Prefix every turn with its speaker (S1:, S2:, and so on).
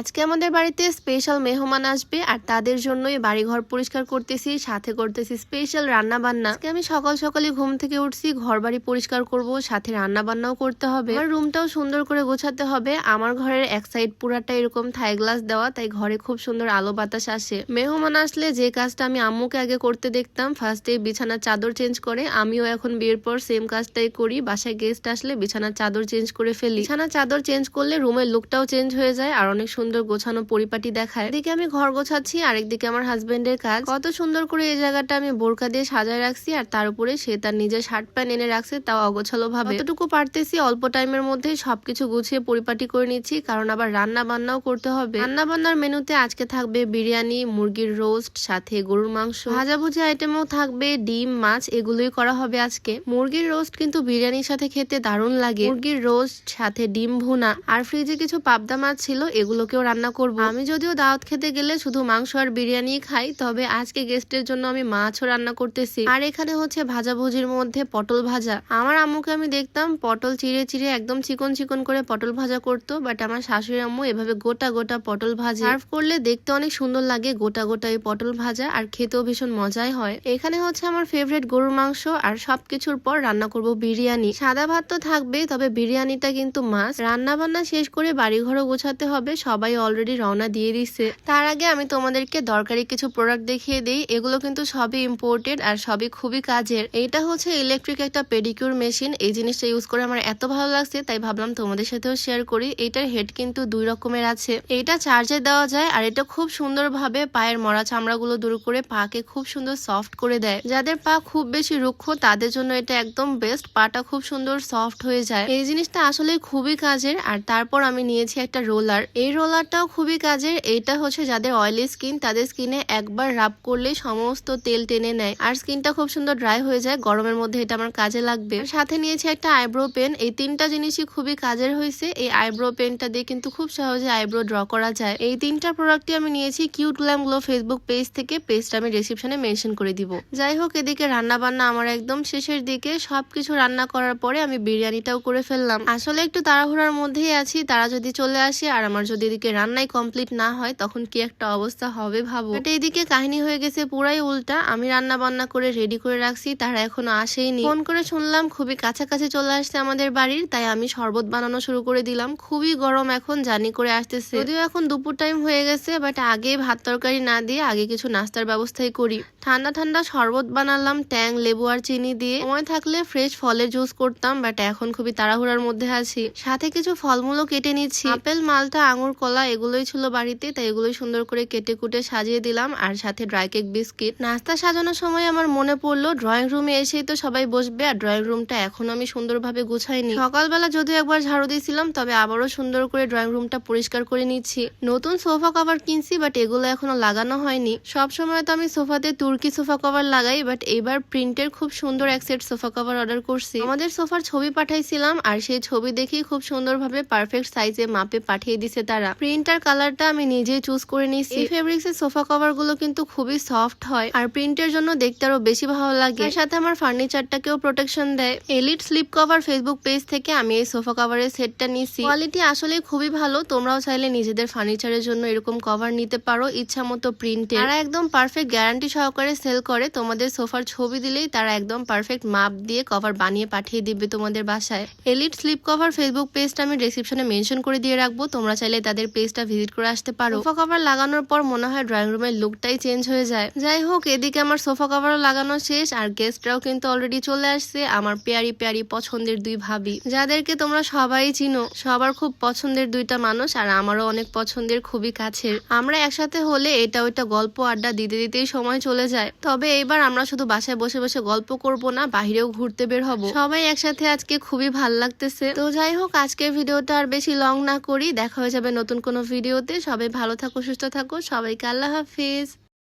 S1: আজকে আমাদের বাড়িতে স্পেশাল মেহমান আসবে আর তাদের জন্যই বাড়িঘর পরিষ্কার করতেছি, সাথে করতেছি স্পেশাল রান্না বান্না আজকে আমি সকাল সকালে ঘুম থেকে উঠছি ঘর বাড়ি পরিষ্কার করব, সাথে রান্না বান্নাও করতে হবে। আমার রুমটাও সুন্দর করে গোছাতে হবে। আমার ঘরের এক সাইড পুরাটা এরকম থাই গ্লাস দেওয়া, তাই ঘরে খুব সুন্দর আলো বাতাস আসে। মেহমান আসলে যে কাজটা আমি আম্মুকে আগে করতে দেখতাম ফার্স্টে বিছানার চাদর চেঞ্জ করে, আমিও এখন বিয়ের পর সেম কাজটাই করি। বাসায় গেস্ট আসলে বিছানার চাদর চেঞ্জ করে ফেলি। বিছানার চাদর চেঞ্জ করলে রুমের লুকটাও চেঞ্জ হয়ে যায়, আর অনেক সুন্দর গোছানো পরিপাটি দেখায়। এদিকে আমি ঘর গোছাচ্ছি, আরেকদিকে আমার হাজবেন্ডের কাজ। কত সুন্দর করে এই জায়গাটা আমি বোরকা দিয়ে সাজায় রাখছি আর তার উপরে সে তার নিজের শার্ট প্যান্ট এনে রাখছে তাও অগোছালো ভাবে যতটুকু পারতেছি অল্প টাইমের মধ্যেই সবকিছু গুছিয়ে পরিপাটি করে নিচ্ছি, কারণ আবার রান্না বান্নাও করতে হবে। রান্না বান্নার মেনুতে আজকে থাকবে বিরিয়ানি, মুরগির রোস্ট সাথে গরুর মাংস। ভাজাভুজি আইটেমও থাকবে, ডিম, মাছ, এগুলোই করা হবে আজকে। মুরগির রোস্ট কিন্তু বিরিয়ানির সাথে খেতে দারুণ লাগে। মুরগির রোস্ট সাথে ডিম ভুনা। আর ফ্রিজে কিছু পাবদা মাছ ছিল, এগুলোকেও রান্না করব। আমি যদিও দাওয়াত খেতে গেলে শুধু মাংস আর বিরিয়ানি খাই, তবে আজকে গেস্টের জন্য আমি মাছও রান্না করতেছি। আর এখানে হচ্ছে ভাজাভুজির মধ্যে পটল ভাজা। আমার আম্মুকে আমি দেখতাম পটল চিড়ে চিড়ে একদম চিকন চিকন করে পটল ভাজা করতো বাট আমার শাশুড়ি আম্মু এভাবে গোটা গোটা পটল ভাজা। সার্ভ করলে দেখতে অনেক সুন্দর লাগে গোটা গোটা এই পটল ভাজা, আর খেতেও ভীষণ মজাই হয়। এখানে হচ্ছে আমার ফেভারিট গরুর মাংস, আর সবকিছুর পর রান্না করব বিরিয়ানি। সাদা ভাত তো থাকবেই, তবে বিরিয়ানিটা কিন্তু মাছ রান্না বান্না শেষ করে বাড়িঘরও গোছাতে হবে সবাই অলরেডি রওনা দিয়ে দিচ্ছে তার আগে আমি তোমাদেরকে দরকারি কিছু প্রোডাক্ট দেখিয়ে দিই। এগুলো কিন্তু সবই ইম্পোর্টেড আর সবই খুবই কাজের। এটা হচ্ছে ইলেকট্রিক একটা পেডিকিউর মেশিন এই জিনিসটা ইউজ করে আমার এত ভালো লাগছে, তাই ভাবলাম তোমাদের সাথেও শেয়ার করি। এটার হেড কিন্তু দুই রকমের আছে। এইটা চার্জে দেওয়া যায় আর এটা খুব সুন্দরভাবে পায়ের মরা চামড়াগুলো দূর করে পাকে খুব সুন্দর সফট করে দেয়। যাদের পা খুব বেশি রুক্ষ, তাদের জন্য এটা একদম বেস্ট পাটা খুব সুন্দর সফট হয়ে যায়। এই জিনিসটা আসলে খুবই কাজের। আর তারপর আমি নিয়েছি একটা রোলার এই রোলারটাও খুবই কাজের। এটা হচ্ছে যাদের অয়েলি স্কিন তাদের স্কিনে একবার রাব করলে সমস্ত তেল টেনে নেয়। আর স্কিনটা খুব সুন্দর ড্রাই হয়ে যায়, গরমের মধ্যে এটা আমার কাজে লাগবে। সাথে নিয়েছি একটা আইব্রো পেন এই তিনটা জিনিসই খুবই কাজের হয়েছে এই আইব্রো পেনটা দিয়ে কিন্তু খুব সহজে আইব্রো ড্র করা যায়। এই তিনটা প্রোডাক্টই আমি নিয়েছি cute glam glow Facebook page থেকে। পেজটা আমি ডিসক্রিপশনে মেনশন করে দিব। যাই হোক, এদিকে রান্না বান্না আমার একদম শেষের দিকে। সবকিছু রান্না করার পরে আমি বিরিয়ানিটাও করে ফেললাম। আসলে একটু তাড়াহুড়ার মধ্যেই আছি। তারা যদি চলে আসে আর আমার যদি এদিকে রান্নাই কমপ্লিট না হয়, তখন কি একটা অবস্থা হবে ভাবো? এটা এদিকে কাহিনী হয়ে গেছে পুরাই উল্টা। আমি রান্না বান্না করে রেডি করে রাখছি, তারা এখনও আসেইনি। ফোন করে শুনলাম খুবই কাছাকাছি চলে আসছে আমাদের বাড়ির, তাই আমি শরবত বানানো শুরু করে দিলাম। খুবই গরম এখন জানি করে আসতেছে। যদিও এখন দুপুর টাইম হয়ে গেছে বাট আগে ভাত তরকারি না দিয়ে আগে কিছু নাস্তার ব্যবস্থাই করি। ঠান্ডা ঠান্ডা শরবত বানালাম, ট্যাং, লেবু আর চিনি দিয়ে। সময় থাকলে ফ্রেশ ফলের জুস করতাম বাট এখন খুবই তাড়াহুড়ার মধ্যে আছি। সাথে কিছু ফলমূলও কেটে নিচ্ছি। আপেল, মালটা, আঙুর, কলা এগুলোই ছিল বাড়িতে, তাই এগুলোই সুন্দর করে কেটে কুটে সাজিয়ে দিলাম আর সাথে ড্রাই কেক বিস্কিট নাস্তা সাজানোর সময় আমার মনে পড়ল ড্রয়িং রুমে এসেই তো সবাই বসবে আর ড্রয়িং রুমটা এখন আমি সুন্দরভাবে গুছাইনি। সকালবেলা যদিও একবার ঝাড়ু দিয়েছিলাম, তবে আবারও সুন্দর করে ড্রয়িং রুমটা পরিষ্কার করে নিচ্ছি। নতুন সোফা কভার কিনছি বাট এগুলো এখনও লাগানো হয়নি। সব সময় তো আমি সোফাতে তুর্কি সোফা কভার লাগাই বাট এবার প্রিন্টের খুব সুন্দর এক সেট সোফা কভার অর্ডার করছি। আমাদের সোফার ছবি পাঠাইছিলাম, আর সেই ছবি দেখেই খুব সুন্দরভাবে পারফেক্ট সাইজে মাপে পাঠিয়ে দিছে তারা। প্রিন্টার কালারটা আমি নিজেই চুজ করে নিয়েছি। ফেব্রিক্স এর সোফা কভারগুলো কিন্তু খুবই সফট হয়, আর প্রিন্টের জন্য দেখতে আরও বেশি ভালো লাগে। এর সাথে আমার ফার্নিচারটাকেও প্রোটেকশন দেয়। Elite sleep cover Facebook page থেকে আমি এই সোফা কভারের সেটটা নিয়েছি। কোয়ালিটি আসলে খুবই ভালো, তোমরাও চাইলে নিজেদের ফার্নিচারের জন্য এরকম কভার নিতে পারো ইচ্ছা মতো প্রিন্টে তারা একদম পারফেক্ট গ্যারান্টি সহকারে সেল করে, তোমাদের সোফার ছবি দিলেই তারা একদম পারফেক্ট মাপ দিয়ে কভার বানিয়ে পাঠিয়ে দিবে তোমাদের বাসায়। এলিট স্লিপ কভার ফেসবুক পেজটা আমি ডেসক্রিপশনে মেনশন করে দিয়ে রাখব, তোমরা চাইলে তাদের পেজটা ভিজিট করে আসতে পারো। সোফা কভার লাগানোর পর মনে হয় ড্রয়িং রুমের লুকটাই চেঞ্জ হয়ে যায়। যাই হোক, এদিকে আমার সোফা কভারও লাগানো শেষ, আর গেস্টরাও কিন্তু অলরেডি চলে আসছে, আমার পেয়ারি পেয়ারি পছন্দের দুই ভাবি। যাদেরকে তোমরা সবাই চিনো, সবার খুব পছন্দের দুইটা মানুষ, আর আমারও অনেক পছন্দের খুবই কাছের। আমরা একসাথে হলে এটা ওইটা গল্প আড্ডা দিতে দিতেই সময় চলে যায়। তবে এবার আমরা শুধু বাসায় বসে বসে গল্প করব না বাহিরেও ঘুরতে বের হব। সবাই একসাথে আজকে খুবই ভালো লাগতেছে। তো যাই হোক, আজকের ভিডিওটা আর বেশি লং না করি, দেখা হয়ে যাবে নতুন কোনো ভিডিওতে। সবাই ভালো থাকো সুস্থ থাকো। সবাইকে আল্লাহ হাফিজ।